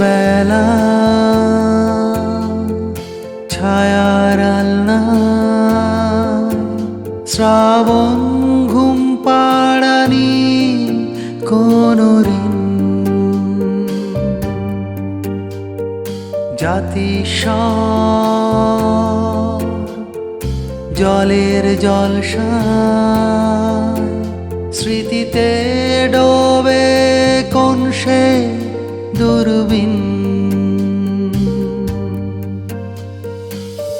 বেলা, ছায়ার আলনা, শ্রাবণ ঘুম পাড়ানি কোন ঋণ জাতি জলের জলসা, স্মৃতিতে ডোবে কোন সে দূরবীন।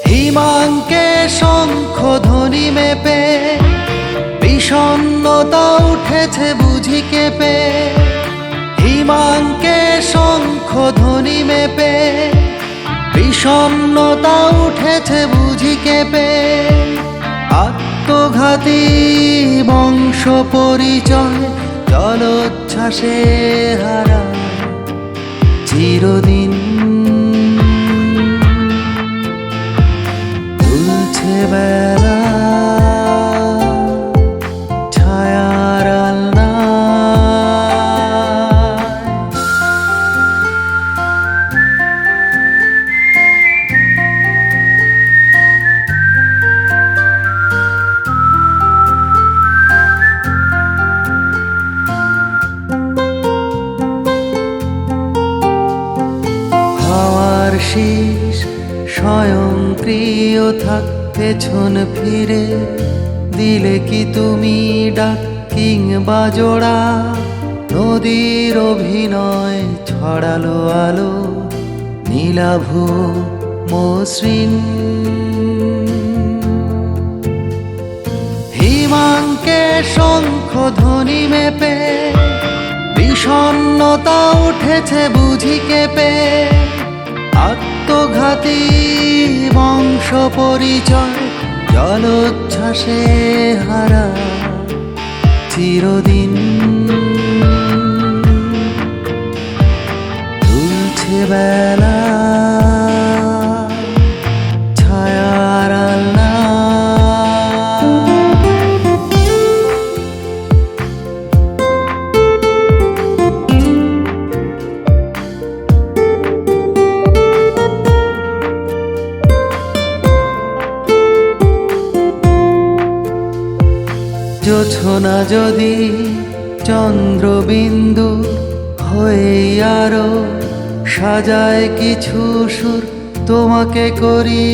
হিমাঙ্কে শঙ্খ ধ্বনি মেপে, বিষণ্ণতা উঠেছে বুঝি কেঁপে। হিমাঙ্কে শঙ্খ ধ্বনি মেপে, বিষণ্ণতা উঠেছে বুঝি কেঁপে। আত্মঘাতী বংশ পরিচয় জলোচ্ছ্বাসে হারা। চিরদিন। দুলছে বেলা স্বয়ংক্রিয় থাকতে ছন ফিরে। দিলে কি তুমি ডাক কিংবা জোড়া? নদীর অভিনয় ছড়ালো আলো, নীলাভু মসৃণ। হিমাঙ্কে শঙ্খ ধ্বনি মেপে, বিষণ্ণতা উঠেছে বুঝি কেঁপে। বংশ পরিচয় জলোচ্ছ্বাসে হারা চিরদিন। তুলছে বেলা জোছনা যদি চন্দ্রবিন্দু হয়ে আরও সাজায় কিছু সুর তোমাকে করি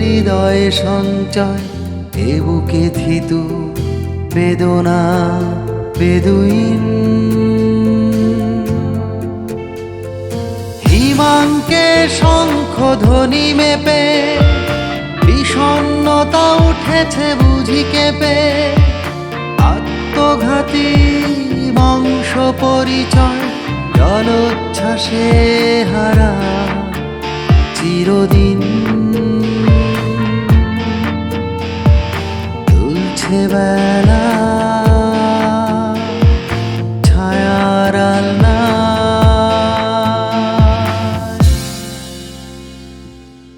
হৃদয়ে সঞ্চয়। এ বুকে থিতু বেদনা বেদুইন। হিমাঙ্কে শঙ্খ ধ্বনি মেপে, বিষণ্ণতা উঠেছে বুঝি কেঁপে। আত্মঘাতী বংশ পরিচয় জলোচ্ছ্বাসে হারা চিরদিন